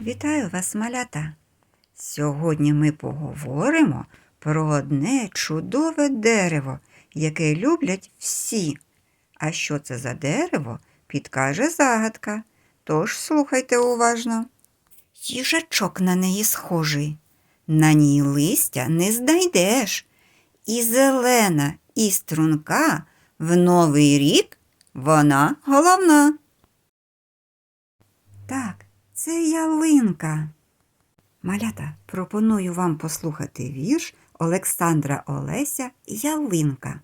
Вітаю вас, малята! Сьогодні ми поговоримо про одне чудове дерево, яке люблять всі. А що це за дерево, підкаже загадка. Тож слухайте уважно. Їжачок на неї схожий. На ній листя не знайдеш. І зелена, і струнка в новий рік вона головна. Так, це ялинка. Малята, пропоную вам послухати вірш Олександра Олеся Ялинка.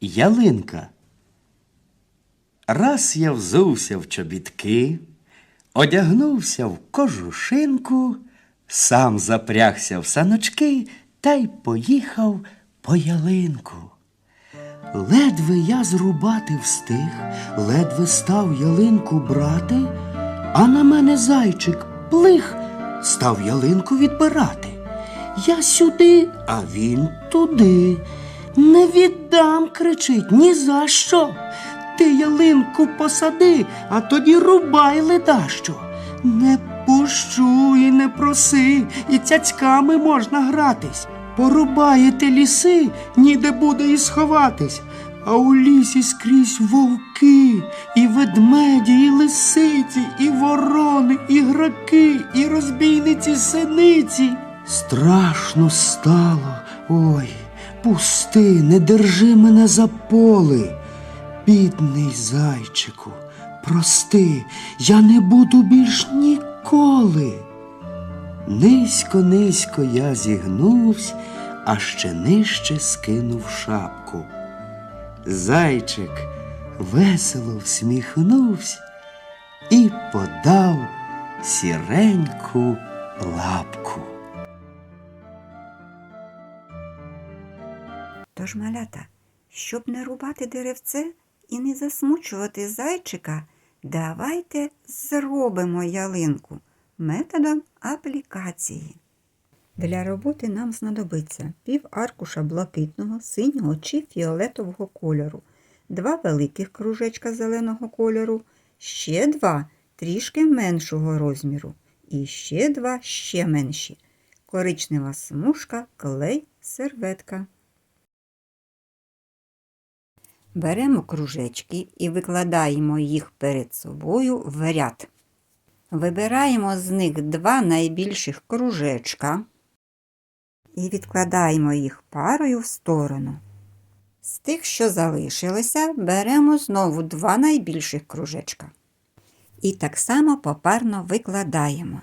Ялинка. Раз я взувся в чобітки, одягнувся в кожушинку, сам запрягся в саночки та й поїхав по ялинку. Ледве я зрубати встиг, ледве став ялинку брати, а на мене зайчик плих став ялинку відбирати. Я сюди, а він туди. Не віддам, кричить, ні за що. Ти ялинку посади, а тоді рубай ледащо. Не пущу і не проси, і цяцьками можна гратись. Порубаєте ліси, ніде буде і сховатись. А у лісі скрізь вовки, і ведмеді, і лисиці, і ворони, і граки, і розбійниці синиці. Страшно стало. Ой, пусти, не держи мене за поли. Бідний зайчику, прости, я не буду більш ніколи. Низько, низько я зігнувсь, а ще нижче скинув шапку. Зайчик весело всміхнувся і подав сіреньку лапку. Тож, малята, щоб не рубати деревце і не засмучувати зайчика, давайте зробимо ялинку методом аплікації. Для роботи нам знадобиться пів аркуша блакитного, синього чи фіолетового кольору, два великих кружечка зеленого кольору, ще два трішки меншого розміру і ще два ще менші. Коричнева смужка, клей, серветка. Беремо кружечки і викладаємо їх перед собою в ряд. Вибираємо з них два найбільших кружечка і відкладаємо їх парою в сторону. З тих, що залишилося, беремо знову два найбільших кружечка. І так само попарно викладаємо.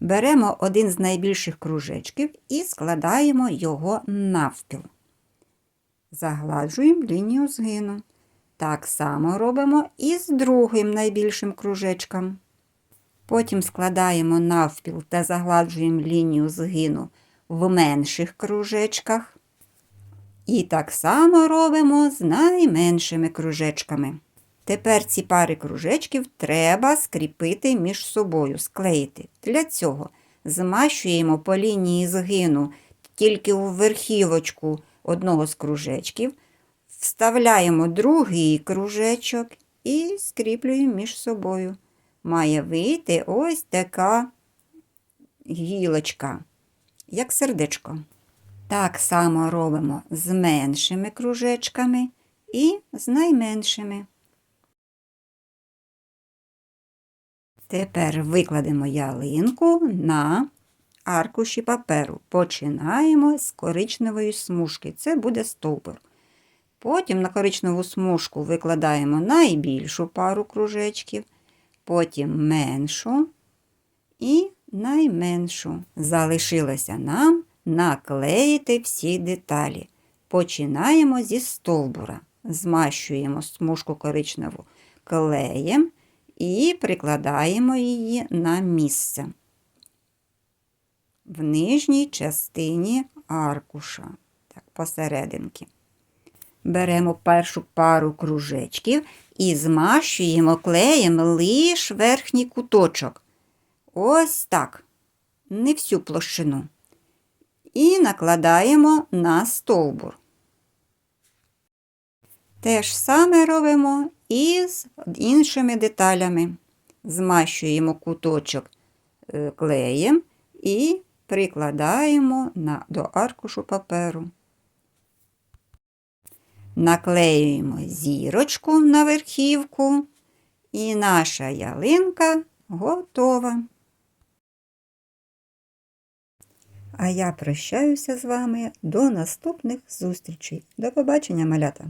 Беремо один з найбільших кружечків і складаємо його навпіл. Загладжуємо лінію згину. Так само робимо і з другим найбільшим кружечком. Потім складаємо навпіл та загладжуємо лінію згину в менших кружечках. І так само робимо з найменшими кружечками. Тепер ці пари кружечків треба скріпити між собою, склеїти. Для цього змащуємо по лінії згину тільки у верхівочку одного з кружечків, вставляємо другий кружечок і скріплюємо між собою. Має вийти ось така гілочка, як сердечко. Так само робимо з меншими кружечками і з найменшими. Тепер викладемо ялинку на аркуші паперу. Починаємо з коричневої смужки. Це буде стовбур. Потім на коричневу смужку викладаємо найбільшу пару кружечків, потім меншу і найменшу. Залишилося нам наклеїти всі деталі. Починаємо зі стовбура. Змащуємо смужку коричневу клеєм і прикладаємо її на місце в нижній частині аркуша, так, посерединки. Беремо першу пару кружечків і змащуємо клеєм лиш верхній куточок. Ось так, не всю площину. І накладаємо на стовбур. Те ж саме робимо і з іншими деталями. Змащуємо куточок е, клеєм і прикладаємо на, до аркушу паперу. Наклеюємо зірочку на верхівку, і наша ялинка готова. А я прощаюся з вами до наступних зустрічей. До побачення, малята!